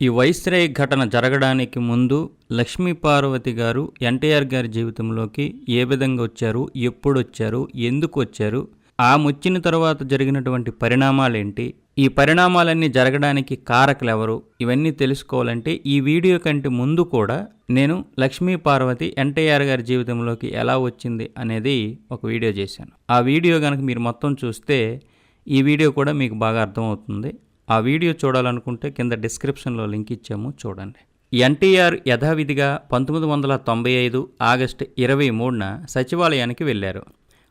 ఈ వైస్రాయ్ ఘటన జరగడానికి ముందు లక్ష్మీ పార్వతి గారు ఎన్టీఆర్ గారి జీవితంలోకి ఏ విధంగా వచ్చారు ఎప్పుడు వచ్చారు ఎందుకు వచ్చారు ఆమె వచ్చిన తర్వాత జరిగినటువంటి పరిణామాలేంటి ఈ పరిణామాలన్నీ జరగడానికి కారకులు ఎవరు ఇవన్నీ తెలుసుకోవాలంటే ఈ వీడియో కంటే ముందు కూడా నేను లక్ష్మీ పార్వతి ఎన్టీఆర్ గారి జీవితంలోకి ఎలా వచ్చింది అనేది ఒక వీడియో చేశాను. ఆ వీడియో కనుక మీరు మొత్తం చూస్తే ఈ వీడియో కూడా మీకు బాగా అర్థమవుతుంది. ఆ వీడియో చూడాలనుకుంటే కింద డిస్క్రిప్షన్లో లింక్ ఇచ్చాము చూడండి. ఎన్టీఆర్ యథావిధిగా పంతొమ్మిది వందల తొంభై ఐదు ఆగస్టు ఇరవై మూడున సచివాలయానికి వెళ్ళారు.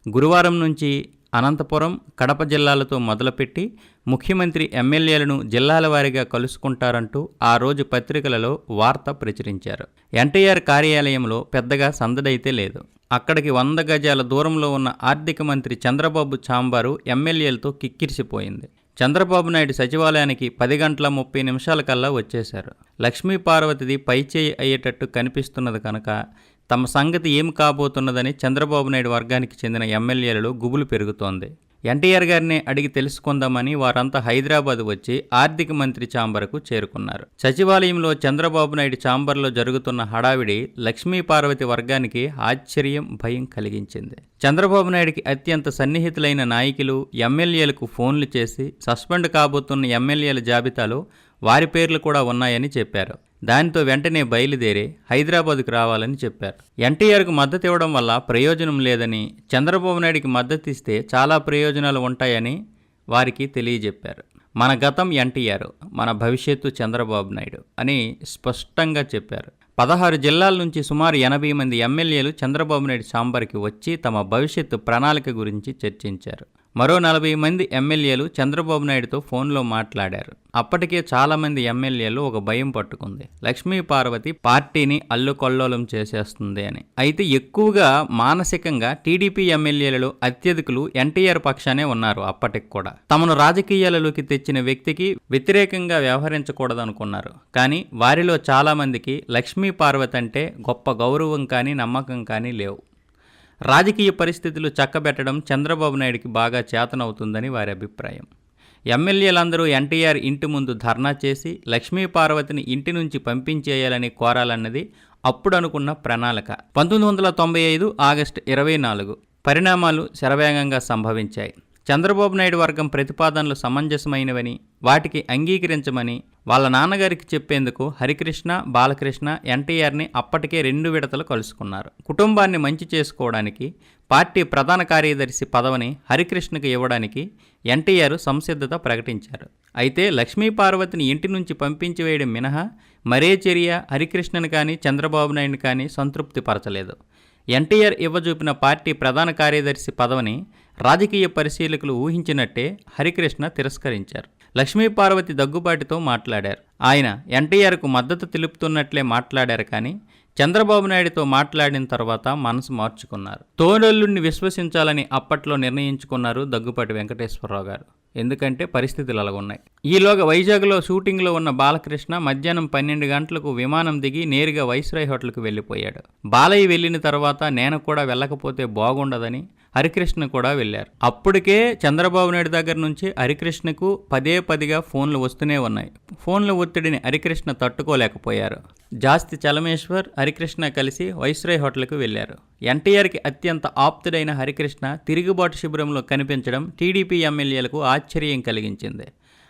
గురువారం నుంచి అనంతపురం కడప జిల్లాలతో మొదలుపెట్టి ముఖ్యమంత్రి ఎమ్మెల్యేలను జిల్లాల వారీగా కలుసుకుంటారంటూ ఆ రోజు పత్రికలలో వార్త ప్రచురించారు. ఎన్టీఆర్ కార్యాలయంలో పెద్దగా సందడైతే లేదు. అక్కడికి వంద గజాల దూరంలో ఉన్న ఆర్థిక మంత్రి చంద్రబాబు చాంబారు ఎమ్మెల్యేలతో కిక్కిరిసిపోయింది. చంద్రబాబు నాయుడు సచివాలయానికి పది గంటల ముప్పై నిమిషాల కల్లా వచ్చేశారు. లక్ష్మీ పార్వతిది పైచేయి అయ్యేటట్టు కనిపిస్తున్నది కనుక తమ సంగతి ఏం కాబోతున్నదని చంద్రబాబు నాయుడు వర్గానికి చెందిన ఎమ్మెల్యేలలో గుబులు పెరుగుతోంది. ఎన్టీఆర్ గారిని అడిగి తెలుసుకుందామని వారంతా హైదరాబాద్ వచ్చి ఆర్థిక మంత్రి చాంబర్కు చేరుకున్నారు. సచివాలయంలో చంద్రబాబు నాయుడు చాంబర్లో జరుగుతున్న హడావిడి లక్ష్మీ పార్వతి వర్గానికి ఆశ్చర్యం భయం కలిగించింది. చంద్రబాబు నాయుడికి అత్యంత సన్నిహితులైన నాయకులు ఎమ్మెల్యేలకు ఫోన్లు చేసి సస్పెండ్ కాబోతున్న ఎమ్మెల్యేల జాబితాలో వారి పేర్లు కూడా ఉన్నాయని చెప్పారు. దానితో వెంటనే బయలుదేరి హైదరాబాద్కు రావాలని చెప్పారు. ఎన్టీఆర్కు మద్దతు ఇవ్వడం వల్ల ప్రయోజనం లేదని చంద్రబాబు నాయుడికి మద్దతు ఇస్తే చాలా ప్రయోజనాలు ఉంటాయని వారికి తెలియజెప్పారు. మన గతం ఎన్టీఆర్ మన భవిష్యత్తు చంద్రబాబు నాయుడు అని స్పష్టంగా చెప్పారు. పదహారు జిల్లాల నుంచి సుమారు ఎనభై మంది ఎమ్మెల్యేలు చంద్రబాబు నాయుడు సాంబర్కి వచ్చి తమ భవిష్యత్తు ప్రణాళిక గురించి చర్చించారు. మరో నలభై మంది ఎమ్మెల్యేలు చంద్రబాబు నాయుడుతో ఫోన్లో మాట్లాడారు. అప్పటికే చాలామంది ఎమ్మెల్యేలు ఒక భయం పట్టుకుంది. లక్ష్మీ పార్వతి పార్టీని అల్లుకొల్లోలం చేసేస్తుంది అని. అయితే ఎక్కువగా మానసికంగా టీడీపీ ఎమ్మెల్యేలలో అత్యధికులు ఎన్టీఆర్ పక్షానే ఉన్నారు అప్పటికి కూడా. తమను రాజకీయాలలోకి తెచ్చిన వ్యక్తికి వ్యతిరేకంగా వ్యవహరించకూడదనుకున్నారు. కానీ వారిలో చాలామందికి లక్ష్మీ పార్వతి అంటే గొప్ప గౌరవం కానీ నమ్మకం కానీ లేవు. రాజకీయ పరిస్థితులు చక్కబెట్టడం చంద్రబాబు నాయుడికి బాగా చేతనవుతుందని వారి అభిప్రాయం. ఎమ్మెల్యేలందరూ ఎన్టీఆర్ ఇంటి ముందు ధర్నా చేసి లక్ష్మీ పార్వతిని ఇంటి నుంచి పంపించేయాలని కోరాలన్నది అప్పుడు అనుకున్న ప్రణాళిక. పంతొమ్మిది వందల తొంభై ఐదు ఆగస్టు ఇరవై నాలుగు పరిణామాలు శరవేగంగా సంభవించాయి. చంద్రబాబు నాయుడు వర్గం ప్రతిపాదనలు సమంజసమైనవని వాటికి అంగీకరించమని వాళ్ళ నాన్నగారికి చెప్పేందుకు హరికృష్ణ బాలకృష్ణ ఎన్టీఆర్ని అప్పటికే రెండు విడతలు కలుసుకున్నారు. కుటుంబాన్ని మంచి చేసుకోవడానికి పార్టీ ప్రధాన కార్యదర్శి పదవిని హరికృష్ణకు ఇవ్వడానికి ఎన్టీఆర్ సంసిద్ధత ప్రకటించారు. అయితే లక్ష్మీ పార్వతిని ఇంటి నుంచి పంపించి వేయడం మినహా మరే చర్య హరికృష్ణను కానీ చంద్రబాబు నాయుడు కానీ సంతృప్తిపరచలేదు. ఎన్టీఆర్ ఇవ్వజూపిన పార్టీ ప్రధాన కార్యదర్శి పదవిని రాజకీయ పరిశీలకులు ఊహించినట్టే హరికృష్ణ తిరస్కరించారు. లక్ష్మీపార్వతి దగ్గుబాటితో మాట్లాడారు. ఆయన ఎన్టీఆర్కు మద్దతు తెలుపుతున్నట్లే మాట్లాడారు కానీ చంద్రబాబు నాయుడుతో మాట్లాడిన తర్వాత మనసు మార్చుకున్నారు. తోడల్లుణ్ణి విశ్వసించాలని అప్పట్లో నిర్ణయించుకున్నారు దగ్గుపాటి వెంకటేశ్వరరావు గారు. ఎందుకంటే పరిస్థితులు అలాగున్నాయి. ఈలోగా వైజాగ్లో షూటింగ్లో ఉన్న బాలకృష్ణ మధ్యాహ్నం పన్నెండు గంటలకు విమానం దిగి నేరుగా వైస్రాయ్ హోటల్కు వెళ్ళిపోయాడు. బాలయ్య వెళ్ళిన తర్వాత నేను కూడా వెళ్ళకపోతే బాగుండదని హరికృష్ణ కూడా వెళ్ళారు. అప్పటికే చంద్రబాబు నాయుడు దగ్గర నుంచి హరికృష్ణకు పదే పదిగా ఫోన్లు వస్తూనే ఉన్నాయి. ఫోన్ల ఒత్తిడిని హరికృష్ణ తట్టుకోలేకపోయారు. జాస్తి చలమేశ్వర్ హరికృష్ణ కలిసి వైస్రాయ్ హోటల్కు వెళ్ళారు ఎన్టీఆర్కి అత్యంత ఆప్తుడైన హరికృష్ణ తిరుగుబాటు శిబిరంలో కనిపించడం టీడీపీ ఎమ్మెల్యేలకు ఆశ్చర్యం కలిగించింది.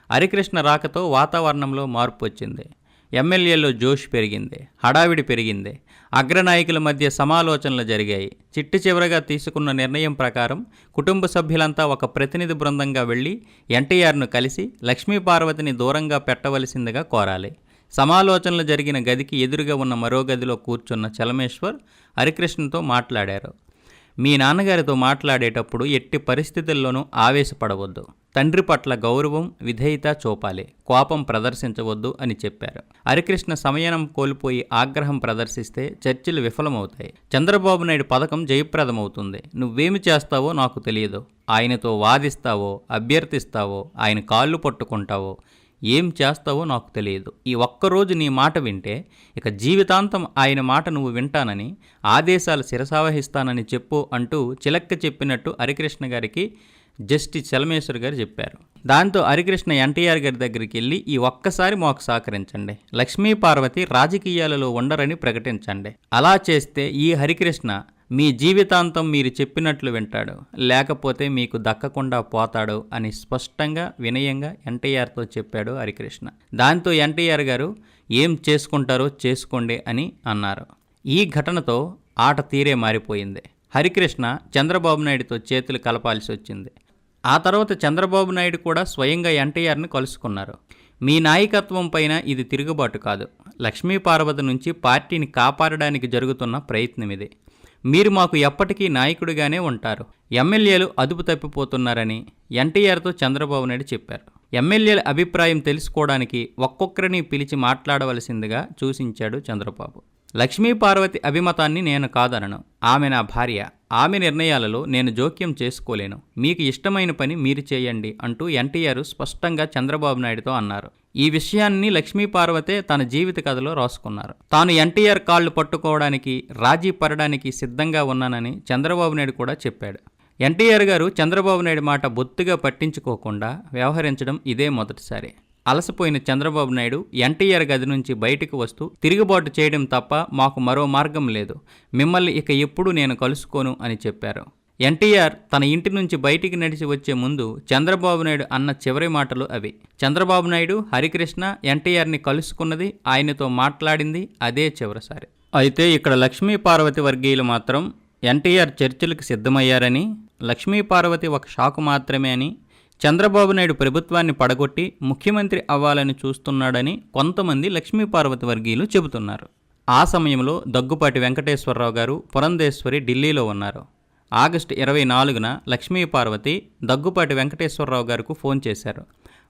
హరికృష్ణ రాకతో వాతావరణంలో మార్పు వచ్చింది. ఎమ్మెల్యేలో జోష్ పెరిగింది హడావిడి పెరిగింది అగ్రనాయకుల మధ్య సమాలోచనలు జరిగాయి. చిట్టు చివరగా తీసుకున్న నిర్ణయం ప్రకారం కుటుంబ సభ్యులంతా ఒక ప్రతినిధి బృందంగా వెళ్ళి ఎన్టీఆర్ను కలిసి లక్ష్మీపార్వతిని దూరంగా పెట్టవలసిందిగా కోరాలి. సమాలోచనలు జరిగిన గదికి ఎదురుగా ఉన్న మరో గదిలో కూర్చున్న చలమేశ్వర్ హరికృష్ణతో మాట్లాడారు. మీ నాన్నగారితో మాట్లాడేటప్పుడు ఎట్టి పరిస్థితుల్లోనూ ఆవేశపడవద్దు. తండ్రి పట్ల గౌరవం విధేయత చూపాలి. కోపం ప్రదర్శించవద్దు అని చెప్పారు. హరికృష్ణ సమయనం కోల్పోయి ఆగ్రహం ప్రదర్శిస్తే చర్చలు విఫలమవుతాయి. చంద్రబాబు నాయుడు పథకం జయప్రదమవుతుంది. నువ్వేమి చేస్తావో నాకు తెలియదు. ఆయనతో వాదిస్తావో అభ్యర్థిస్తావో ఆయన కాళ్ళు పట్టుకుంటావో ఏం చేస్తావో నాకు తెలియదు. ఈ ఒక్కరోజు నీ మాట వింటే ఇక జీవితాంతం ఆయన మాట నువ్వు వింటానని ఆదేశాలు శిరసావహిస్తానని చెప్పు అంటూ చిలక్క చెప్పినట్టు హరికృష్ణ గారికి జస్టిస్ చలమేశ్వర్ గారు చెప్పారు. దాంతో హరికృష్ణ ఎన్టీఆర్ గారి దగ్గరికి వెళ్ళి ఈ ఒక్కసారి మాకు సహకరించండి. లక్ష్మీ పార్వతి రాజకీయాలలో ఉండరని ప్రకటించండి. అలా చేస్తే ఈ హరికృష్ణ మీ జీవితాంతం మీరు చెప్పినట్లు వింటాడు. లేకపోతే మీకు దక్కకుండా పోతాడు అని స్పష్టంగా వినయంగా ఎన్టీఆర్తో చెప్పాడు హరికృష్ణ. దాంతో ఎన్టీఆర్ గారు ఏం చేసుకుంటారో చేసుకోండి అని అన్నారు. ఈ ఘటనతో ఆట తీరే మారిపోయింది. హరికృష్ణ చంద్రబాబు నాయుడుతో చేతులు కలపాల్సి వచ్చింది. ఆ తర్వాత చంద్రబాబు నాయుడు కూడా స్వయంగా ఎన్టీఆర్ని కలుసుకున్నారు. మీ నాయకత్వం పైన ఇది తిరుగుబాటు కాదు. లక్ష్మీ పార్వతి నుంచి పార్టీని కాపాడడానికి జరుగుతున్న ప్రయత్నం ఇది మీరు మాకు ఎప్పటికీ నాయకుడిగానే ఉంటారు. ఎమ్మెల్యేలు అదుపు తప్పిపోతున్నారని ఎన్టీఆర్తో చంద్రబాబు నాయుడు చెప్పారు. ఎమ్మెల్యేల అభిప్రాయం తెలుసుకోవడానికి ఒక్కొక్కరిని పిలిచి మాట్లాడవలసిందిగా సూచించాడు చంద్రబాబు. లక్ష్మీ పార్వతి అభిమతాన్ని నేను కాదనను. ఆమె నా భార్య. ఆమె నిర్ణయాలలో నేను జోక్యం చేసుకోలేను. మీకు ఇష్టమైన పని మీరు చేయండి అంటూ ఎన్టీఆర్ స్పష్టంగా చంద్రబాబు నాయుడుతో అన్నారు. ఈ విషయాన్ని లక్ష్మీ పార్వతే తన జీవిత కథలో రాసుకున్నారు. తాను ఎన్టీఆర్ కాళ్ళు పట్టుకోవడానికి రాజీ పడడానికి సిద్ధంగా ఉన్నానని చంద్రబాబు నాయుడు కూడా చెప్పాడు. ఎన్టీఆర్ గారు చంద్రబాబు నాయుడు మాట బొత్తుగా పట్టించుకోకుండా వ్యవహరించడం ఇదే మొదటిసారి. అలసిపోయిన చంద్రబాబు నాయుడు ఎన్టీఆర్ గది నుంచి బయటకు వస్తూ తిరుగుబాటు చేయడం తప్ప మాకు మరో మార్గం లేదు. మిమ్మల్ని ఇక ఎప్పుడు నేను కలుసుకోను అని చెప్పారు. ఎన్టీఆర్ తన ఇంటి నుంచి బయటికి నడిచి వచ్చే ముందు చంద్రబాబు నాయుడు అన్న చివరి మాటలు అవి. చంద్రబాబు నాయుడు హరికృష్ణ ఎన్టీఆర్ని కలుసుకున్నది ఆయనతో మాట్లాడింది అదే చివరిసారి. అయితే ఇక్కడ లక్ష్మీ పార్వతి వర్గీయులు మాత్రం ఎన్టీఆర్ చర్చలకు సిద్ధమయ్యారని లక్ష్మీ పార్వతి ఒక షాకు మాత్రమే అని చంద్రబాబు నాయుడు ప్రభుత్వాన్ని పడగొట్టి ముఖ్యమంత్రి అవ్వాలని చూస్తున్నాడని కొంతమంది లక్ష్మీ పార్వతి వర్గీయులు చెబుతున్నారు. ఆ సమయంలో దగ్గుపాటి వెంకటేశ్వరరావు గారు పురంధేశ్వరి ఢిల్లీలో ఉన్నారు. ఆగస్టు ఇరవై నాలుగున లక్ష్మీ పార్వతి దగ్గుపాటి వెంకటేశ్వరరావు గారికి ఫోన్ చేశారు.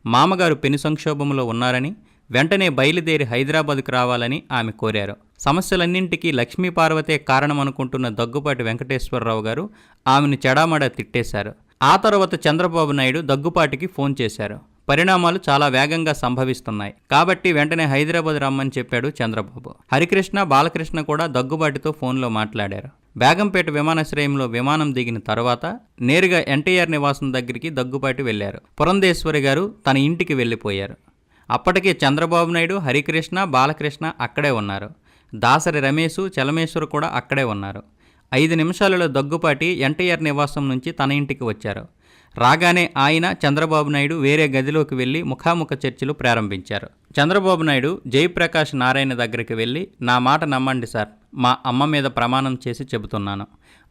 మామగారు పెను సంక్షోభంలో ఉన్నారని వెంటనే బయలుదేరి హైదరాబాద్కు రావాలని ఆమె కోరారు. సమస్యలన్నింటికీ లక్ష్మీ పార్వతే కారణమనుకుంటున్న దగ్గుపాటి వెంకటేశ్వరరావు గారు ఆమెను చెడామడా తిట్టేశారు. ఆ తర్వాత చంద్రబాబు నాయుడు దగ్గుపాటికి ఫోన్ చేశారు. పరిణామాలు చాలా వేగంగా సంభవిస్తున్నాయి. కాబట్టి వెంటనే హైదరాబాద్ రమ్మని చెప్పాడు చంద్రబాబు. హరికృష్ణ బాలకృష్ణ కూడా దగ్గుబాటితో ఫోన్లో మాట్లాడారు. బేగంపేట విమానాశ్రయంలో విమానం దిగిన తర్వాత నేరుగా ఎన్టీఆర్ నివాసం దగ్గరికి దగ్గుబాటి వెళ్ళారు పురంధేశ్వరి గారు తన ఇంటికి వెళ్ళిపోయారు. అప్పటికే చంద్రబాబు నాయుడు హరికృష్ణ బాలకృష్ణ అక్కడే ఉన్నారు. దాసరి రమేష్ చలమేశ్వర్ కూడా అక్కడే ఉన్నారు. ఐదు నిమిషాలలో దగ్గుపాటి ఎన్టీఆర్ నివాసం నుంచి తన ఇంటికి వచ్చారు. రాగానే ఆయన చంద్రబాబు నాయుడు వేరే గదిలోకి వెళ్ళి ముఖాముఖ చర్చలు ప్రారంభించారు. చంద్రబాబు నాయుడు జయప్రకాష్ నారాయణ దగ్గరికి వెళ్ళి నా మాట నమ్మండి సార్ మా అమ్మ మీద ప్రమాణం చేసి చెబుతున్నాను.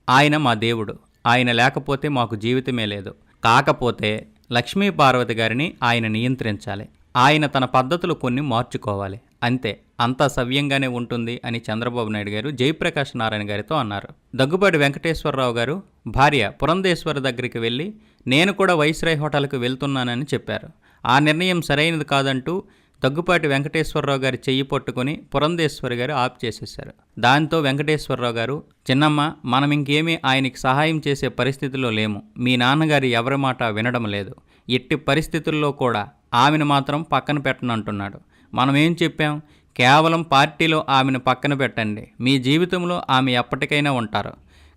ఆయన మా దేవుడు ఆయన లేకపోతే మాకు జీవితమే లేదు. కాకపోతే లక్ష్మీ పార్వతి గారిని ఆయన నియంత్రించాలి. ఆయన తన పద్ధతులు కొన్ని మార్చుకోవాలి. అంతే అంతా సవ్యంగానే ఉంటుంది అని చంద్రబాబు నాయుడు గారు జయప్రకాష్ నారాయణ గారితో అన్నారు. దగ్గుబాటి వెంకటేశ్వరరావు గారు భార్య పురంధేశ్వరి దగ్గరికి వెళ్ళి నేను కూడా వైస్రాయ్ హోటల్కి వెళ్తున్నానని చెప్పారు. ఆ నిర్ణయం సరైనది కాదంటూ దగ్గుపాటి వెంకటేశ్వరరావు గారి చెయ్యి పట్టుకొని పురంధేశ్వరి గారు ఆప్ చేసేశారు. దాంతో వెంకటేశ్వరరావు గారు చిన్నమ్మ మనం ఇంకేమీ ఆయనకి సహాయం చేసే పరిస్థితిలో లేము. మీ నాన్నగారి ఎవరి మాట వినడం లేదు. ఎట్టి పరిస్థితుల్లో కూడా ఆమెను మాత్రం పక్కన పెట్టనంటున్నాడు మనం ఏం చెప్పాం? కేవలం పార్టీలో ఆమెను పక్కన పెట్టండి. మీ జీవితంలో ఆమె ఎప్పటికైనా ఉంటారు.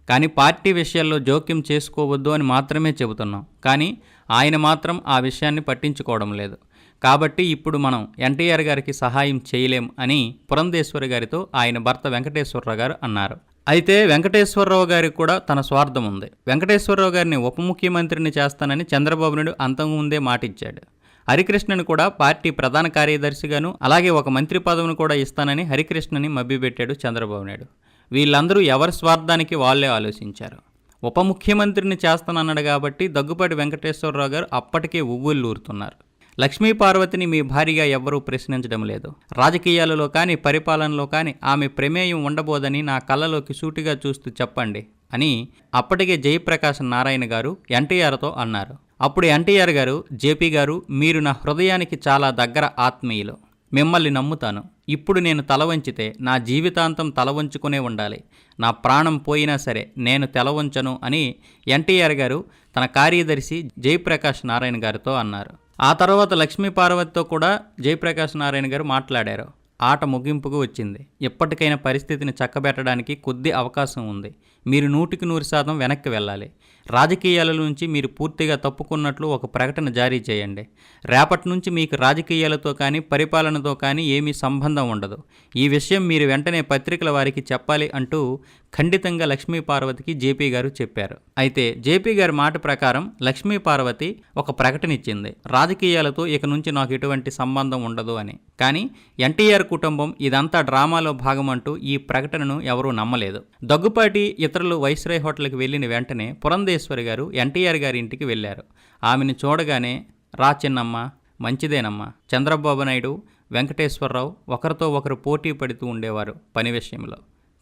కానీ పార్టీ విషయాల్లో జోక్యం చేసుకోవద్దు అని మాత్రమే చెబుతున్నాం. కానీ ఆయన మాత్రం ఆ విషయాన్ని పట్టించుకోవడం లేదు. కాబట్టి ఇప్పుడు మనం ఎన్టీఆర్ గారికి సహాయం చేయలేం అని పురంధేశ్వరి గారితో ఆయన భర్త వెంకటేశ్వరరావు గారు అన్నారు. అయితే వెంకటేశ్వరరావు గారికి కూడా తన స్వార్థం ఉంది. వెంకటేశ్వరరావు గారిని ఉప ముఖ్యమంత్రిని చేస్తానని చంద్రబాబు నాయుడు అంతకుముందే మాటిచ్చాడు. హరికృష్ణను కూడా పార్టీ ప్రధాన కార్యదర్శిగాను అలాగే ఒక మంత్రి పదవిని కూడా ఇస్తానని హరికృష్ణని మభ్యపెట్టాడు చంద్రబాబు నాయుడు. వీళ్ళందరూ ఎవరి స్వార్థానికి వాళ్ళే ఆలోచించారు. ఉప ముఖ్యమంత్రిని చేస్తానన్నాడు కాబట్టి దగ్గుపాటి వెంకటేశ్వరరావు గారు అప్పటికే ఉవ్వుల్లూరుతున్నారు లక్ష్మీ పార్వతిని మీ భార్యగా ఎవ్వరూ ప్రశ్నించడం లేదు. రాజకీయాలలో కానీ పరిపాలనలో కానీ ఆమె ప్రమేయం ఉండబోదని నా కళ్ళలోకి సూటిగా చూస్తూ చెప్పండి అని అప్పటికే జయప్రకాశ్ నారాయణ గారు ఎన్టీఆర్తో అన్నారు. అప్పుడు ఎన్టీఆర్ గారు జేపీ గారు మీరు నా హృదయానికి చాలా దగ్గర ఆత్మీయులు. మిమ్మల్ని నమ్ముతాను. ఇప్పుడు నేను తల వంచితే నా జీవితాంతం తల వంచుకునే ఉండాలి. నా ప్రాణం పోయినా సరే నేను తెల వంచను అని ఎన్టీఆర్ గారు తన కార్యదర్శి జయప్రకాష్ నారాయణ గారితో అన్నారు. ఆ తర్వాత లక్ష్మీ పార్వతితో కూడా జయప్రకాష్ నారాయణ గారు మాట్లాడారు. ఆట ముగింపుకు వచ్చింది. ఎప్పటికైనా పరిస్థితిని చక్కబెట్టడానికి కొద్ది అవకాశం ఉంది. మీరు నూటికి నూరు శాతం వెనక్కి వెళ్ళాలి. రాజకీయాల నుంచి మీరు పూర్తిగా తప్పుకున్నట్లు ఒక ప్రకటన జారీ చేయండి. రేపటి నుంచి మీకు రాజకీయాలతో కానీ పరిపాలనతో కానీ ఏమీ సంబంధం ఉండదు. ఈ విషయం మీరు వెంటనే పత్రికల వారికి చెప్పాలి అంటూ ఖండితంగా లక్ష్మీ పార్వతికి జేపీ గారు చెప్పారు. అయితే జేపీ గారి మాట ప్రకారం లక్ష్మీ పార్వతి ఒక ప్రకటన ఇచ్చింది. రాజకీయాలతో ఇక నుంచి నాకు ఎటువంటి సంబంధం ఉండదు అని. కానీ ఎన్టీఆర్ కుటుంబం ఇదంతా డ్రామాలో భాగమంటూ ఈ ప్రకటనను ఎవరూ నమ్మలేదు. దగ్గుపాటి ఇతరులు వైస్రాయ్ హోటల్కి వెళ్ళిన వెంటనే పురంధేశ్వరి గారు ఎన్టీఆర్ గారి ఇంటికి వెళ్ళారు. ఆమెను చూడగానే రా చిన్నమ్మ మంచిదేనమ్మా. చంద్రబాబు నాయుడు వెంకటేశ్వరరావు ఒకరితో ఒకరు పోటీ పడుతూ ఉండేవారు పని విషయంలో.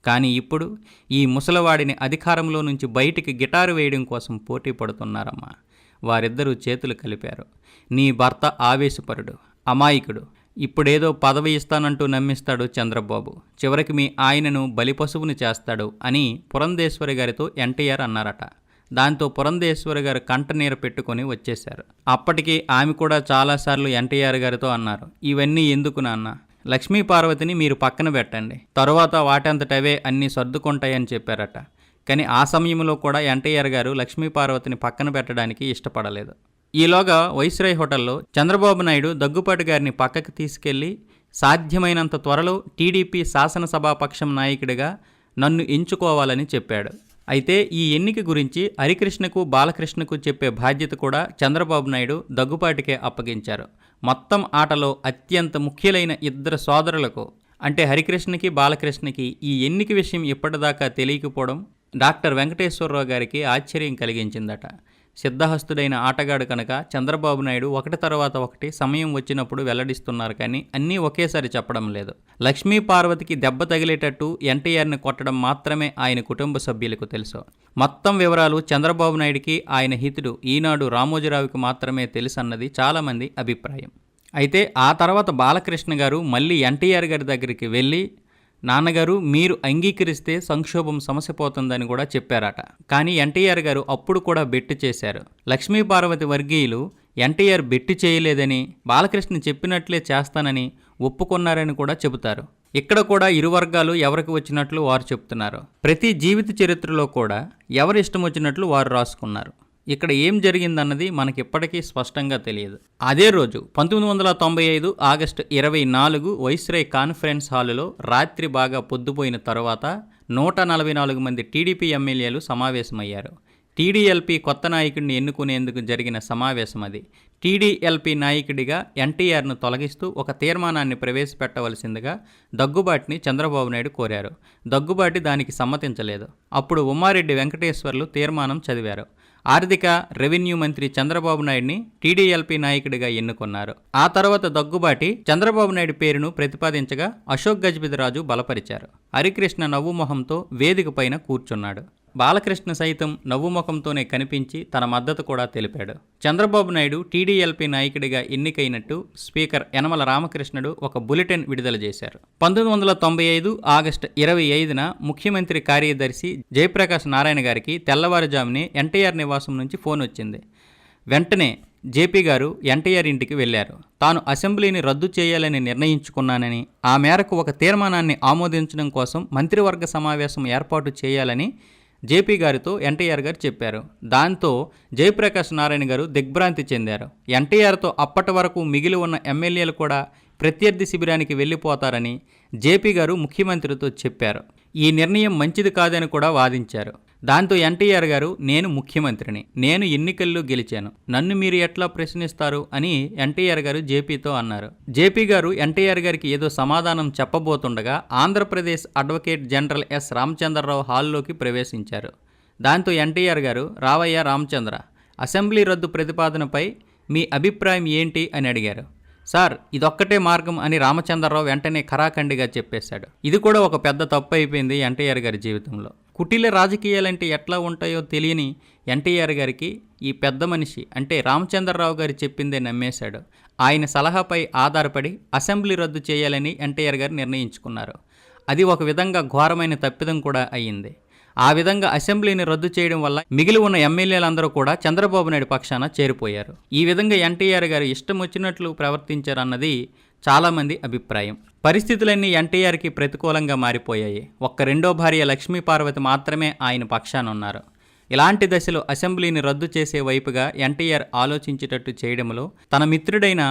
కానీ ఇప్పుడు ఈ ముసలవాడిని అధికారంలో నుంచి బయటికి గిటారు వేయడం కోసం పోటీ పడుతున్నారమ్మా. వారిద్దరూ చేతులు కలిపారు. నీ భర్త ఆవేశపరుడు అమాయకుడు. ఇప్పుడేదో పదవి ఇస్తానంటూ నమ్మిస్తాడు చంద్రబాబు. చివరికి మీ ఆయనను బలిపశువుని చేస్తాడు అని పురంధేశ్వరి గారితో ఎన్టీఆర్ అన్నారట. దాంతో పురంధేశ్వరి గారు కంటనీరు పెట్టుకొని వచ్చేశారు. అప్పటికి ఆమె కూడా చాలాసార్లు ఎన్టీఆర్ గారితో అన్నారు ఇవన్నీ ఎందుకు నాన్న? లక్ష్మీ పార్వతిని మీరు పక్కన పెట్టండి. తరువాత వాటంతటవే అన్నీ సర్దుకుంటాయని చెప్పారట. కానీ ఆ సమయంలో కూడా ఎన్టీఆర్ గారు లక్ష్మీ పార్వతిని పక్కన పెట్టడానికి ఇష్టపడలేదు. ఈలోగా వైస్రాయ్ హోటల్లో చంద్రబాబు నాయుడు దగ్గుపాటి గారిని పక్కకు తీసుకెళ్ళి సాధ్యమైనంత త్వరలో టీడీపీ శాసనసభాపక్షం నాయకుడిగా నన్ను ఎంచుకోవాలని చెప్పాడు. అయితే ఈ ఎన్నిక గురించి హరికృష్ణకు బాలకృష్ణకు చెప్పే బాధ్యత కూడా చంద్రబాబు నాయుడు దగ్గుపాటికే అప్పగించారు. మొత్తం ఆటలో అత్యంత ముఖ్యులైన ఇద్దరు సోదరులకు అంటే హరికృష్ణకి బాలకృష్ణకి ఈ ఎన్నిక విషయం ఇప్పటిదాకా తెలియకపోవడం డాక్టర్ వెంకటేశ్వరరావు గారికి ఆశ్చర్యం కలిగించిందట. సిద్ధహస్తుడైన ఆటగాడు కనుక చంద్రబాబు నాయుడు ఒకటి తర్వాత ఒకటి సమయం వచ్చినప్పుడు వెల్లడిస్తున్నారు కానీ అన్నీ ఒకేసారి చెప్పడం లేదు. లక్ష్మీ పార్వతికి దెబ్బ తగిలేటట్టు ఎన్టీఆర్ని కొట్టడం మాత్రమే ఆయన కుటుంబ సభ్యులకు తెలుసు. మొత్తం వివరాలు చంద్రబాబు నాయుడికి ఆయన హితుడు ఈనాడు రామోజీరావుకి మాత్రమే తెలుసన్నది చాలామంది అభిప్రాయం. అయితే ఆ తర్వాత బాలకృష్ణ గారు మళ్ళీ ఎన్టీఆర్ గారి దగ్గరికి వెళ్ళి నాన్నగారు మీరు అంగీకరిస్తే సంక్షోభం సమసిపోతుందని కూడా చెప్పారట. కానీ ఎన్టీఆర్ గారు అప్పుడు కూడా బెట్టు చేశారు. లక్ష్మీ పార్వతి వర్గీయులు ఎన్టీఆర్ బెట్టు చేయలేదని బాలకృష్ణ చెప్పినట్లే చేస్తానని ఒప్పుకున్నారని కూడా చెబుతారు. ఇక్కడ కూడా ఇరు వర్గాలు ఎవరికి వచ్చినట్లు వారు చెప్తున్నారు. ప్రతి జీవిత చరిత్రలో కూడా ఎవరి ఇష్టం వచ్చినట్లు వారు రాసుకున్నారు. ఇక్కడ ఏం జరిగిందన్నది మనకి ఇప్పటికీ స్పష్టంగా తెలియదు. అదే రోజు పంతొమ్మిది వందల తొంభై ఐదు ఆగస్టు ఇరవై నాలుగు వైస్రాయ్ కాన్ఫరెన్స్ హాలులో రాత్రి బాగా పొద్దుపోయిన తరువాత నూట నలభై నాలుగు మంది టీడీపీ ఎమ్మెల్యేలు సమావేశమయ్యారు. టీడీఎల్పీ కొత్త నాయకుడిని ఎన్నుకునేందుకు జరిగిన సమావేశం అది టీడీఎల్పీ నాయకుడిగా ఎన్టీఆర్ను తొలగిస్తూ ఒక తీర్మానాన్ని ప్రవేశపెట్టవలసిందిగా దగ్గుబాటిని చంద్రబాబు నాయుడు కోరారు. దగ్గుబాటి దానికి సమ్మతించలేదు. అప్పుడు ఉమారెడ్డి వెంకటేశ్వర్లు తీర్మానం చదివారు. ఆర్థిక రెవెన్యూ మంత్రి చంద్రబాబు నాయుడిని టీడీఎల్పీ నాయకుడిగా ఎన్నుకున్నారు. ఆ తర్వాత దగ్గుబాటి చంద్రబాబు నాయుడు పేరును ప్రతిపాదించగా అశోక్ గజపతిరాజు బలపరిచారు. హరికృష్ణ నవ్వు మొహంతో వేదిక పైన కూర్చున్నాడు. బాలకృష్ణ సైతం నవ్వుముఖంతోనే కనిపించి తన మద్దతు కూడా తెలిపాడు. చంద్రబాబు నాయుడు టీడీఎల్పీ నాయకుడిగా ఎన్నికైనట్టు స్పీకర్ యనమల రామకృష్ణుడు ఒక బులెటిన్ విడుదల చేశారు. పంతొమ్మిది వందల తొంభై ఐదు ఆగస్టు ఇరవై ఐదున ముఖ్యమంత్రి కార్యదర్శి జయప్రకాష్ నారాయణ గారికి తెల్లవారుజామునే ఎన్టీఆర్ నివాసం నుంచి ఫోన్ వచ్చింది. వెంటనే జేపీ గారు ఎన్టీఆర్ ఇంటికి వెళ్ళారు తాను అసెంబ్లీని రద్దు చేయాలని నిర్ణయించుకున్నానని ఆ మేరకు ఒక తీర్మానాన్ని ఆమోదించడం కోసం మంత్రివర్గ సమావేశం ఏర్పాటు చేయాలని జేపీ గారితో ఎన్టీఆర్ గారు చెప్పారు. దాంతో జయప్రకాష్ నారాయణ గారు దిగ్భ్రాంతి చెందారు. ఎన్టీఆర్తో అప్పటి వరకు మిగిలి ఉన్న ఎమ్మెల్యేలు కూడా ప్రత్యర్థి శిబిరానికి వెళ్ళిపోతారని జేపీ గారు ముఖ్యమంత్రితో చెప్పారు. ఈ నిర్ణయం మంచిది కాదని కూడా వాదించారు. దాంతో ఎన్టీఆర్ గారు నేను ముఖ్యమంత్రిని. నేను ఎన్నికల్లో గెలిచాను. నన్ను మీరు ఎట్లా ప్రశ్నిస్తారు? అని ఎన్టీఆర్ గారు జేపీతో అన్నారు. జేపీ గారు ఎన్టీఆర్ గారికి ఏదో సమాధానం చెప్పబోతుండగా Andhra Pradesh advocate general S. Ramachandra Rao హాల్లోకి ప్రవేశించారు. దాంతో ఎన్టీఆర్ గారు రావయ్య రామచంద్ర అసెంబ్లీ రద్దు ప్రతిపాదనపై మీ అభిప్రాయం ఏంటి? అని అడిగారు. సార్ ఇదొక్కటే మార్గం అని రామచంద్రరావు వెంటనే ఖరాఖండిగా చెప్పేశాడు. ఇది కూడా ఒక పెద్ద తప్పు అయిపోయింది ఎన్టీఆర్ గారి జీవితంలో. కుటిల రాజకీయాలంటే ఎట్లా ఉంటాయో తెలియని ఎన్టీఆర్ గారికి ఈ పెద్ద మనిషి అంటే రామచంద్రరావు గారు చెప్పిందే నమ్మేశాడు. ఆయన సలహాపై ఆధారపడి అసెంబ్లీ రద్దు చేయాలని ఎన్టీఆర్ గారు నిర్ణయించుకున్నారు. అది ఒక విధంగా ఘోరమైన తప్పిదం కూడా అయ్యింది. ఆ విధంగా అసెంబ్లీని రద్దు చేయడం వల్ల మిగిలి ఉన్న ఎమ్మెల్యేలందరూ కూడా చంద్రబాబు నాయుడు పక్షాన చేరిపోయారు. ఈ విధంగా ఎన్టీఆర్ గారు ఇష్టం వచ్చినట్లు ప్రవర్తించారన్నది చాలామంది అభిప్రాయం. పరిస్థితులన్నీ ఎన్టీఆర్కి ప్రతికూలంగా మారిపోయాయి. ఒక్క రెండో భార్య లక్ష్మీపార్వతి మాత్రమే ఆయన పక్షాన ఉన్నారు. ఇలాంటి దశలో అసెంబ్లీని రద్దు చేసే వైపుగా ఎన్టీఆర్ ఆలోచించేటట్టు చేయడంలో తన మిత్రుడైన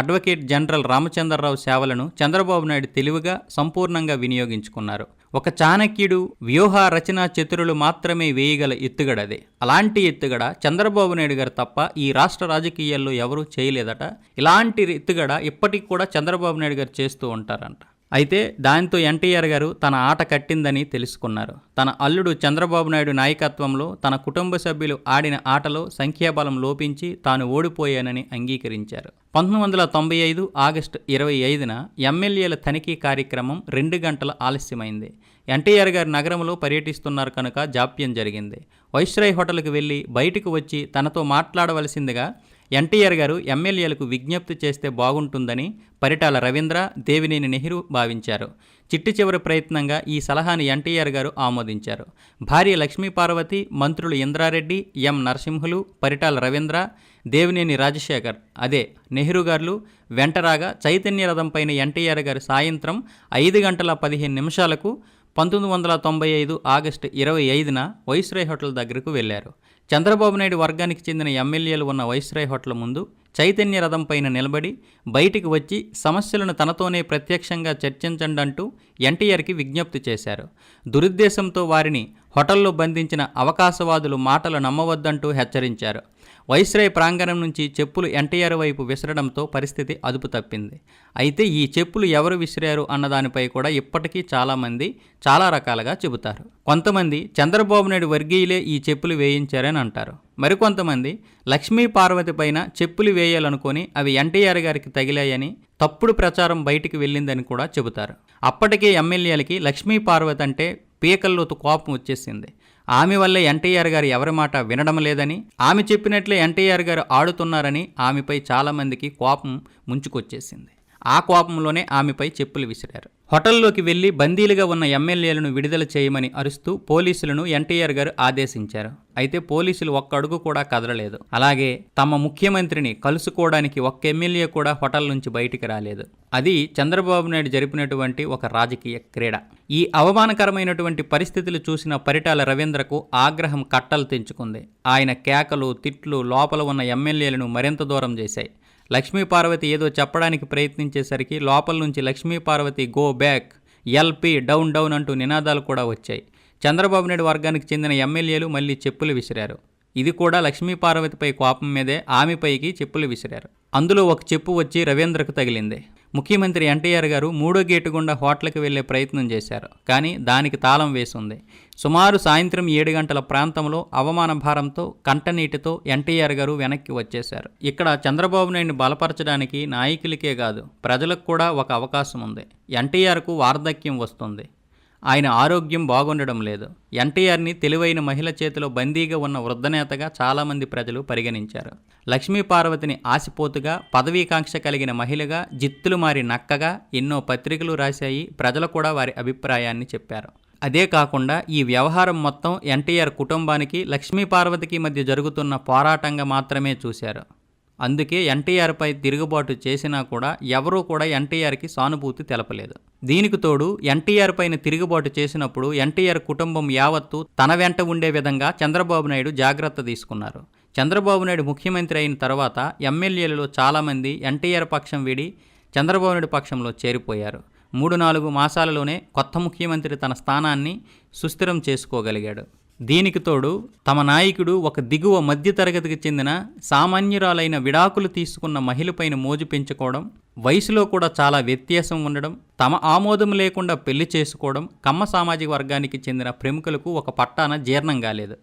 అడ్వకేట్ జనరల్ రామచంద్రరావు సేవలను చంద్రబాబు నాయుడు తెలివిగా సంపూర్ణంగా వినియోగించుకున్నారు. ఒక చాణక్యుడు వ్యూహ రచనా చతురులు మాత్రమే వేయగల ఎత్తుగడదే అలాంటి ఎత్తుగడ చంద్రబాబు నాయుడు గారు తప్ప ఈ రాష్ట్ర రాజకీయాల్లో ఎవరూ చేయలేదట. ఇలాంటి ఎత్తుగడ ఇప్పటికి కూడా చంద్రబాబు నాయుడు గారు చేస్తూ ఉంటారంట. అయితే దాంతో ఎన్టీఆర్ గారు తన ఆట కట్టిందని తెలుసుకున్నారు. తన అల్లుడు చంద్రబాబు నాయుడు నాయకత్వంలో తన కుటుంబ సభ్యులు ఆడిన ఆటలో సంఖ్యాబలం లోపించి తాను ఓడిపోయానని అంగీకరించారు. పంతొమ్మిది వందల తొంభై ఐదు ఆగస్టు ఇరవై ఐదున ఎమ్మెల్యేల తనిఖీ కార్యక్రమం రెండు గంటల ఆలస్యమైంది. ఎన్టీఆర్ గారు నగరంలో పర్యటిస్తున్నారు కనుక జాప్యం జరిగింది. వైస్రాయ్ హోటల్కి వెళ్ళి బయటకు వచ్చి తనతో మాట్లాడవలసిందిగా ఎన్టీఆర్ గారు ఎమ్మెల్యేలకు విజ్ఞప్తి చేస్తే బాగుంటుందని పరిటాల రవీంద్ర దేవినేని నెహ్రూ భావించారు. చిట్టి చివరి ప్రయత్నంగా ఈ సలహాని ఎన్టీఆర్ గారు ఆమోదించారు. భార్య లక్ష్మీపార్వతి మంత్రులు ఇంద్రారెడ్డి ఎం నరసింహులు పరిటాల రవీంద్ర దేవినేని రాజశేఖర్. అదే నెహ్రూ గారు వెంటరాగా చైతన్య రథంపైన ఎన్టీఆర్ గారు సాయంత్రం ఐదు గంటల పదిహేను నిమిషాలకు పంతొమ్మిది వందల తొంభై ఐదు ఆగస్టు ఇరవై ఐదున వైస్రాయ్ హోటల్ దగ్గరకు వెళ్ళారు. చంద్రబాబు నాయుడు వర్గానికి చెందిన ఎమ్మెల్యేలు ఉన్న వైస్రాయ్ హోటల్ ముందు చైతన్య రథం పైన నిలబడి బయటికి వచ్చి సమస్యలను తనతోనే ప్రత్యక్షంగా చర్చించండి అంటూ ఎన్టీఆర్కి విజ్ఞప్తి చేశారు. దురుద్దేశంతో వారిని హోటల్లో బంధించిన అవకాశవాదులు మాటలు నమ్మవద్దంటూ హెచ్చరించారు. వైస్రాయ్ ప్రాంగణం నుంచి చెప్పులు ఎన్టీఆర్ వైపు విసరడంతో పరిస్థితి అదుపు తప్పింది. అయితే ఈ చెప్పులు ఎవరు విసిరారు అన్నదానిపై కూడా ఇప్పటికీ చాలామంది చాలా రకాలుగా చెబుతారు. కొంతమంది చంద్రబాబు నాయుడు వర్గీయులే ఈ చెప్పులు వేయించారని అంటారు. మరికొంతమంది లక్ష్మీ పార్వతి పైన చెప్పులు వేయాలనుకొని అవి ఎన్టీఆర్ గారికి తగిలాయని తప్పుడు ప్రచారం బయటికి వెళ్ళిందని కూడా చెబుతారు. అప్పటికే ఎమ్మెల్యేలకి లక్ష్మీ పార్వతి అంటే పీకల్లోతు కోపం వచ్చేసింది. ఆమె వల్లే ఎన్టీఆర్ గారు ఎవరి మాట వినడం లేదని ఆమె చెప్పినట్లే ఎన్టీఆర్ గారు ఆడుతున్నారని ఆమెపై చాలామందికి కోపం ముంచుకొచ్చేసింది. ఆ కోపంలోనే ఆమెపై చెప్పులు విసిరారు. హోటల్లోకి వెళ్ళి బందీలుగా ఉన్న ఎమ్మెల్యేలను విడుదల చేయమని అరుస్తూ పోలీసులను ఎన్టీఆర్ గారు ఆదేశించారు. అయితే పోలీసులు ఒక్క అడుగు కూడా కదలలేదు. అలాగే తమ ముఖ్యమంత్రిని కలుసుకోవడానికి ఒక్క ఎమ్మెల్యే కూడా హోటల్ నుంచి బయటికి రాలేదు. అది చంద్రబాబు నాయుడు జరిపినటువంటి ఒక రాజకీయ క్రీడ. ఈ అవమానకరమైనటువంటి పరిస్థితులు చూసిన పరిటాల రవీంద్రకు ఆగ్రహం కట్టలు తెంచుకుంది. ఆయన కేకలు తిట్లు లోపల ఉన్న ఎమ్మెల్యేలను మరింత దూరం చేశాయి. లక్ష్మీపార్వతి ఏదో చెప్పడానికి ప్రయత్నించేసరికి లోపల నుంచి Lakshmi Parvathi go back LP down down అంటూ నినాదాలు కూడా వచ్చాయి. చంద్రబాబు నాయుడు వర్గానికి చెందిన ఎమ్మెల్యేలు మళ్ళీ చెప్పులు విసిరారు. ఇది కూడా లక్ష్మీపార్వతిపై కోపం మీదే ఆమెపైకి చెప్పులు విసిరారు. అందులో ఒక చెప్పు వచ్చి రవీంద్రకు తగిలింది. ముఖ్యమంత్రి ఎన్టీఆర్ గారు మూడో గేటు గుండా హోటల్కి వెళ్ళే ప్రయత్నం చేశారు. కానీ దానికి తాళం వేసింది. సుమారు సాయంత్రం ఏడు గంటల ప్రాంతంలో అవమాన భారంతో కంటనీటితో ఎన్టీఆర్ గారు వెనక్కి వచ్చేశారు. ఇక్కడ చంద్రబాబు నాయుడిని బలపరచడానికి నాయకులకే కాదు ప్రజలకు కూడా ఒక అవకాశం ఉంది. ఎన్టీఆర్కు వార్ధక్యం వస్తుంది. ఆయన ఆరోగ్యం బాగుండడం లేదు. ఎన్టీఆర్ని తెలివైన మహిళ చేతిలో బందీగా ఉన్న వృద్ధనేతగా చాలామంది ప్రజలు పరిగణించారు. లక్ష్మీ పార్వతిని ఆశపోతుగా పదవీకాంక్ష కలిగిన మహిళగా జిత్తులు మారి నక్కగా ఎన్నో పత్రికలు రాశాయి ప్రజలు కూడా వారి అభిప్రాయాన్ని చెప్పారు. అదే కాకుండా ఈ వ్యవహారం మొత్తం ఎన్టీఆర్ కుటుంబానికి లక్ష్మీ పార్వతికి మధ్య జరుగుతున్న పోరాటంగా మాత్రమే చూశారు. అందుకే ఎన్టీఆర్పై తిరుగుబాటు చేసినా కూడా ఎవరూ కూడా ఎన్టీఆర్కి సానుభూతి తెలపలేదు. దీనికి తోడు ఎన్టీఆర్ పైన తిరుగుబాటు చేసినప్పుడు ఎన్టీఆర్ కుటుంబం యావత్తు తన వెంట ఉండే విధంగా చంద్రబాబు నాయుడు జాగ్రత్త తీసుకున్నారు. చంద్రబాబు నాయుడు ముఖ్యమంత్రి అయిన తర్వాత ఎమ్మెల్యేలలో చాలామంది ఎన్టీఆర్ పక్షం వీడి చంద్రబాబు నాయుడు పక్షంలో చేరిపోయారు. మూడు నాలుగు మాసాలలోనే కొత్త ముఖ్యమంత్రి తన స్థానాన్ని సుస్థిరం చేసుకోగలిగాడు. దీనికి తోడు తమ నాయకుడు ఒక దిగువ మధ్యతరగతికి చెందిన సామాన్యురాలైన విడాకులు తీసుకున్న మహిళపైన మోజు పెంచుకోవడం వయసులో కూడా చాలా వ్యత్యాసం ఉండడం తమ ఆమోదం లేకుండా పెళ్ళి చేసుకోవడం కమ్మ సామాజిక వర్గానికి చెందిన ప్రముఖులకు ఒక పట్టాన జీర్ణం కాలేదు.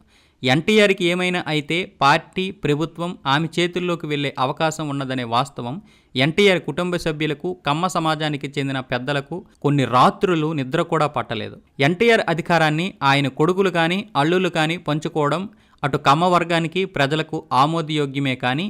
ఎన్టీఆర్కి ఏమైనా అయితే పార్టీ ప్రభుత్వం ఆమె చేతుల్లోకి వెళ్ళే అవకాశం ఉన్నదనే వాస్తవం ఎన్టీఆర్ కుటుంబ సభ్యులకు కమ్మ సమాజానికి చెందిన పెద్దలకు కొన్ని రాత్రులు నిద్ర కూడా పట్టలేదు. ఎన్టీఆర్ అధికారాన్ని ఆయన కొడుకులు కానీ అల్లులు కానీ పంచుకోవడం అటు కమ్మ వర్గానికి ప్రజలకు ఆమోదయోగ్యమే కానీ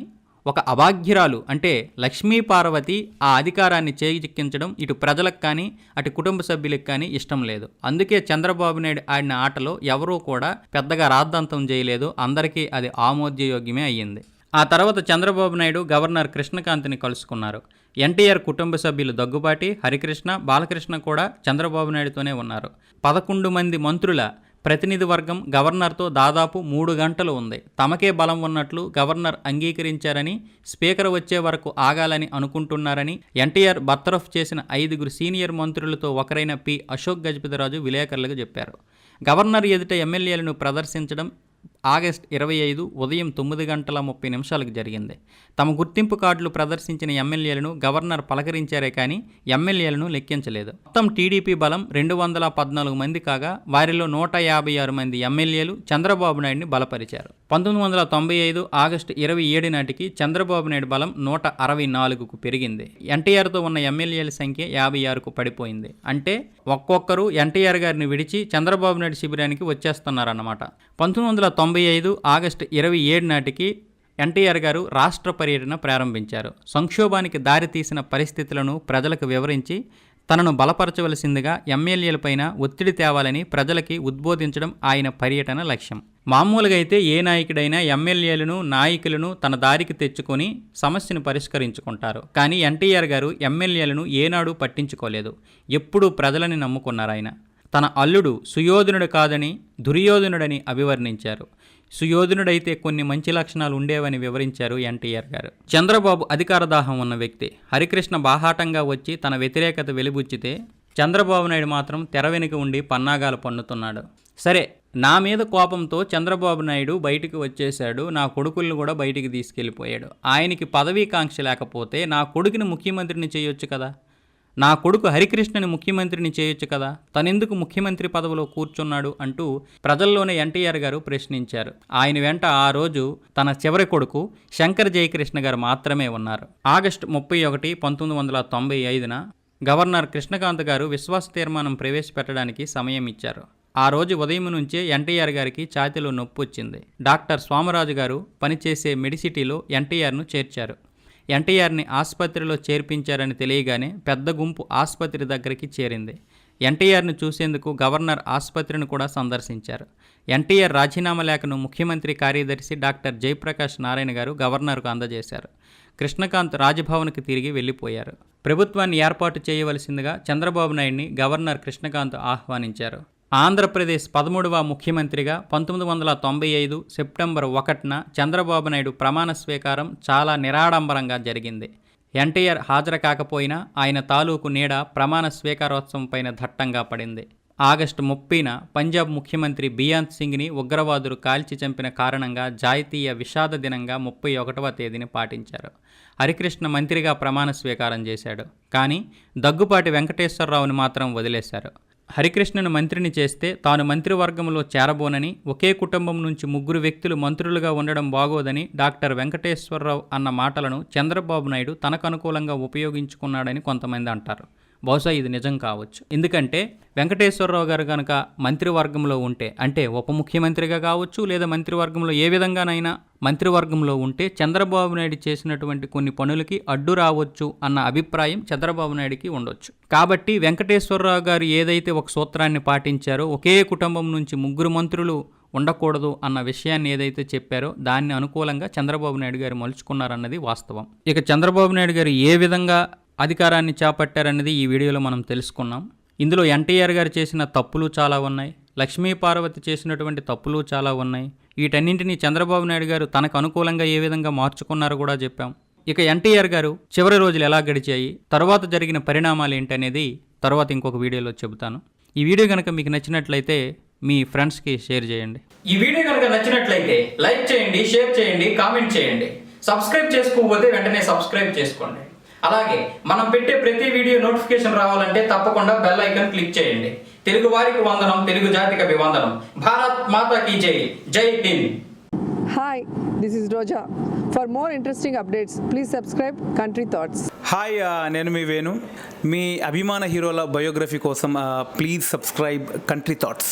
ఒక అభాగ్యురాలు అంటే లక్ష్మీ పార్వతి ఆ అధికారాన్ని చేజిక్కించడం ఇటు ప్రజలకు కానీ అటు కుటుంబ సభ్యులకు కానీ ఇష్టం లేదు. అందుకే చంద్రబాబు నాయుడు ఆడిన ఆటలో ఎవరూ కూడా పెద్దగా రాద్ధాంతం చేయలేదు. అందరికీ అది ఆమోదయోగ్యమే అయ్యింది. ఆ తర్వాత చంద్రబాబు నాయుడు గవర్నర్ కృష్ణకాంత్ని కలుసుకున్నారు. ఎన్టీఆర్ కుటుంబ సభ్యులు దగ్గుబాటి హరికృష్ణ బాలకృష్ణ కూడా చంద్రబాబు నాయుడుతోనే ఉన్నారు. పదకొండు మంది మంత్రుల ప్రతినిధి వర్గం గవర్నర్తో దాదాపు మూడు గంటలు ఉంది. తమకే బలం ఉన్నట్లు గవర్నర్ అంగీకరించారని స్పీకర్ వచ్చే వరకు ఆగాలని అనుకుంటున్నారని ఎన్టీఆర్ బర్తరఫ్ చేసిన ఐదుగురు సీనియర్ మంత్రులతో ఒకరైన పి. అశోక్ గజపతిరాజు విలేకరులకు చెప్పారు. గవర్నర్ ఎదుట ఎమ్మెల్యేలను ప్రదర్శించడం ఆగస్ట్ ఇరవై ఐదు ఉదయం తొమ్మిది గంటల ముప్పై నిమిషాలకు జరిగింది. తమ గుర్తింపు కార్డులు ప్రదర్శించిన ఎమ్మెల్యేలను గవర్నర్ పలకరించారే కానీ ఎమ్మెల్యేలను లెక్కించలేదు. మొత్తం టీడీపీ బలం రెండు వందల పద్నాలుగు మంది కాగా వారిలో నూట యాభై ఆరు మంది ఎమ్మెల్యేలు చంద్రబాబు నాయుడిని బలపరిచారు. పంతొమ్మిది వందల తొంభై ఐదు ఆగస్టు ఇరవై ఏడు నాటికి చంద్రబాబు నాయుడు బలం నూట అరవై నాలుగుకు పెరిగింది. ఎన్టీఆర్తో ఉన్న ఎమ్మెల్యేల సంఖ్య యాభై ఆరుకు పడిపోయింది. అంటే ఒక్కొక్కరు ఎన్టీఆర్ గారిని విడిచి చంద్రబాబు నాయుడు శిబిరానికి వచ్చేస్తున్నారన్నమాట. పంతొమ్మిది వందల తొంభై ఐదు ఆగస్టు ఇరవై ఏడు నాటికి ఎన్టీఆర్ గారు రాష్ట్ర పర్యటన ప్రారంభించారు. సంక్షోభానికి దారితీసిన పరిస్థితులను ప్రజలకు వివరించి తనను బలపరచవలసిందిగా ఎమ్మెల్యేలపైన ఒత్తిడి తేవాలని ప్రజలకి ఉద్బోధించడం ఆయన పర్యటన లక్ష్యం. మామూలుగా అయితే ఏ నాయకుడైనా ఎమ్మెల్యేలను నాయకులను తన దారికి తెచ్చుకొని సమస్యను పరిష్కరించుకుంటారు. కానీ ఎన్టీఆర్ గారు ఎమ్మెల్యేలను ఏనాడు పట్టించుకోలేదు. ఎప్పుడూ ప్రజలని నమ్ముకున్నారు ఆయన. తన అల్లుడు సుయోధనుడు కాదని దుర్యోధనుడని అభివర్ణించారు. సుయోధనుడైతే కొన్ని మంచి లక్షణాలు ఉండేవని వివరించారు ఎన్టీఆర్ గారు. చంద్రబాబు అధికార దాహం ఉన్న వ్యక్తి. హరికృష్ణ బాహాటంగా వచ్చి తన వ్యతిరేకత వెలిబుచ్చితే చంద్రబాబు నాయుడు మాత్రం తెర వెనుక ఉండి పన్నాగాలు పన్నుతున్నాడు. సరే నా మీద కోపంతో చంద్రబాబు నాయుడు బయటికి వచ్చేశాడు. నా కొడుకులను కూడా బయటికి తీసుకెళ్ళిపోయాడు. ఆయనకి పదవీకాంక్ష లేకపోతే నా కొడుకుని ముఖ్యమంత్రిని చేయొచ్చు కదా? నా కొడుకు హరికృష్ణని ముఖ్యమంత్రిని చేయొచ్చు కదా? తనెందుకు ముఖ్యమంత్రి పదవిలో కూర్చున్నాడు? అంటూ ప్రజల్లోనే ఎన్టీఆర్ గారు ప్రశ్నించారు. ఆయన వెంట ఆ రోజు తన చివరి కొడుకు శంకర్ జయకృష్ణ గారు మాత్రమే ఉన్నారు. ఆగస్టు ముప్పై ఒకటి పంతొమ్మిది వందల తొంభై ఐదున గవర్నర్ కృష్ణకాంత్ గారు విశ్వాస తీర్మానం ప్రవేశపెట్టడానికి సమయం ఇచ్చారు. ఆ రోజు ఉదయం నుంచే ఎన్టీఆర్ గారికి ఛాతీలో నొప్పి వచ్చింది డాక్టర్ స్వామరాజు గారు పనిచేసే మెడిసిటీలో ఎన్టీఆర్ను చేర్చారు. ఎన్టీఆర్ని ఆసుపత్రిలో చేర్పించారని తెలియగానే పెద్ద గుంపు ఆసుపత్రి దగ్గరికి చేరింది. ఎన్టీఆర్ను చూసేందుకు గవర్నర్ ఆసుపత్రిని కూడా సందర్శించారు. ఎన్టీఆర్ రాజీనామా లేఖను ముఖ్యమంత్రి కార్యదర్శి డాక్టర్ జయప్రకాష్ నారాయణ గారు గవర్నర్కు అందజేశారు. కృష్ణకాంత్ రాజ్భవన్కి తిరిగి వెళ్ళిపోయారు. ప్రభుత్వాన్ని ఏర్పాటు చేయవలసిందిగా చంద్రబాబు నాయుడిని గవర్నర్ కృష్ణకాంత్ ఆహ్వానించారు. ఆంధ్రప్రదేశ్ పదమూడవ ముఖ్యమంత్రిగా పంతొమ్మిది వందల తొంభై ఐదు సెప్టెంబర్ ఒకటిన చంద్రబాబు నాయుడు ప్రమాణ స్వీకారం చాలా నిరాడంబరంగా జరిగింది. ఎన్టీఆర్ హాజరు కాకపోయినా ఆయన తాలూకు నీడ ప్రమాణ స్వీకారోత్సవం పైన దట్టంగా పడింది. ఆగస్టు ముప్పైన పంజాబ్ ముఖ్యమంత్రి బియాంత్ సింగ్ని ఉగ్రవాదులు కాల్చి చంపిన కారణంగా జాతీయ విషాద దినంగా ముప్పై ఒకటవ తేదీని పాటించారు. హరికృష్ణ మంత్రిగా ప్రమాణ స్వీకారం చేశాడు. కానీ దగ్గుపాటి వెంకటేశ్వరరావుని మాత్రం వదిలేశారు. హరికృష్ణను మంత్రిని చేస్తే తాను మంత్రివర్గంలో చేరబోనని ఒకే కుటుంబం నుంచి ముగ్గురు వ్యక్తులు మంత్రులుగా ఉండడం బాగోదని డాక్టర్ వెంకటేశ్వరరావు అన్న మాటలను చంద్రబాబు నాయుడు తనకు అనుకూలంగా ఉపయోగించుకున్నాడని కొంతమంది అంటారు. బహుశా ఇది నిజం కావచ్చు. ఎందుకంటే వెంకటేశ్వరరావు గారు కనుక మంత్రివర్గంలో ఉంటే అంటే ఉప ముఖ్యమంత్రిగా కావచ్చు లేదా మంత్రివర్గంలో ఏ విధంగానైనా మంత్రివర్గంలో ఉంటే చంద్రబాబు నాయుడు చేసినటువంటి కొన్ని పనులకి అడ్డు రావచ్చు అన్న అభిప్రాయం చంద్రబాబు నాయుడికి ఉండొచ్చు. కాబట్టి వెంకటేశ్వరరావు గారు ఏదైతే ఒక సూత్రాన్ని పాటించారో ఒకే కుటుంబం నుంచి ముగ్గురు మంత్రులు ఉండకూడదు అన్న విషయాన్ని ఏదైతే చెప్పారో దాన్ని అనుకూలంగా చంద్రబాబు నాయుడు గారు మలుచుకున్నారన్నది వాస్తవం. ఇక చంద్రబాబు నాయుడు గారు ఏ విధంగా అధికారాన్ని చేపట్టారనేది ఈ వీడియోలో మనం తెలుసుకున్నాం. ఇందులో ఎన్టీఆర్ గారు చేసిన తప్పులు చాలా ఉన్నాయి. లక్ష్మీ పార్వతి చేసినటువంటి తప్పులు చాలా ఉన్నాయి. వీటన్నింటినీ చంద్రబాబు నాయుడు గారు తనకు అనుకూలంగా ఏ విధంగా మార్చుకున్నారో కూడా చెప్పాం. ఇక ఎన్టీఆర్ గారు చివరి రోజులు ఎలా గడిచాయి తర్వాత జరిగిన పరిణామాలు ఏంటనేది తర్వాత ఇంకొక వీడియోలో చెబుతాను. ఈ వీడియో కనుక మీకు నచ్చినట్లయితే మీ ఫ్రెండ్స్కి షేర్ చేయండి. ఈ వీడియో కనుక నచ్చినట్లయితే లైక్ చేయండి షేర్ చేయండి కామెంట్ చేయండి. సబ్స్క్రైబ్ చేసుకోకపోతే వెంటనే సబ్స్క్రైబ్ చేసుకోండి. అలాగే మనం పెట్టే ప్రతి వీడియో నోటిఫికేషన్ రావాలంటే తప్పకుండా బెల్ ఐకాన్ క్లిక్ చేయండి. తెలుగు వారికి వందనం తెలుగు జాతికి అభివందనం. భారత్ మాతా కీ జై. జై హింద్. Hi, this is Roja. For more interesting updates, please subscribe Country Thoughts. Hi నేను మీ వేణు. మీ అభిమాన హీరోల బయోగ్రఫీ కోసం please subscribe Country Thoughts